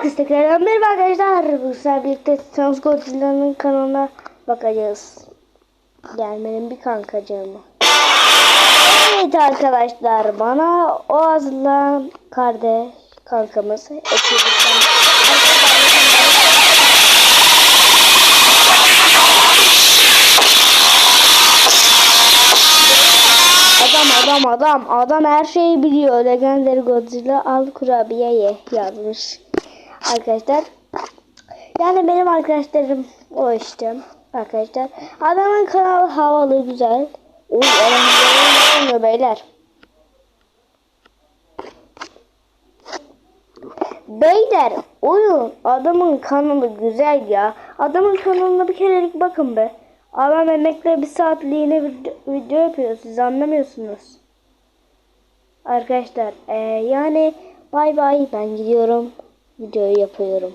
Herkese tekrar merhaba arkadaşlar. Bu sefer birlikte Sans Godzilla'nın kanalına bakacağız. Gelmenin bir kankacığımı. Evet arkadaşlar bana o hazırlayan kardeş kankamız. ekibimizden- adam adam adam her şeyi biliyor. Legendary Godzilla al kurabiye ye yazmış. Arkadaşlar. Yani benim arkadaşlarım o işte. Arkadaşlar. Adamın kanalı havalı güzel. Uy oynuyor beyler. Beyler oyun adamın kanalı güzel ya. Adamın kanalına bir kerelik bakın be. Adam emekle bir saatliğine video, video yapıyor. Siz anlamıyorsunuz. Arkadaşlar eee, yani bay bay ben gidiyorum. Videoyu yapıyorum.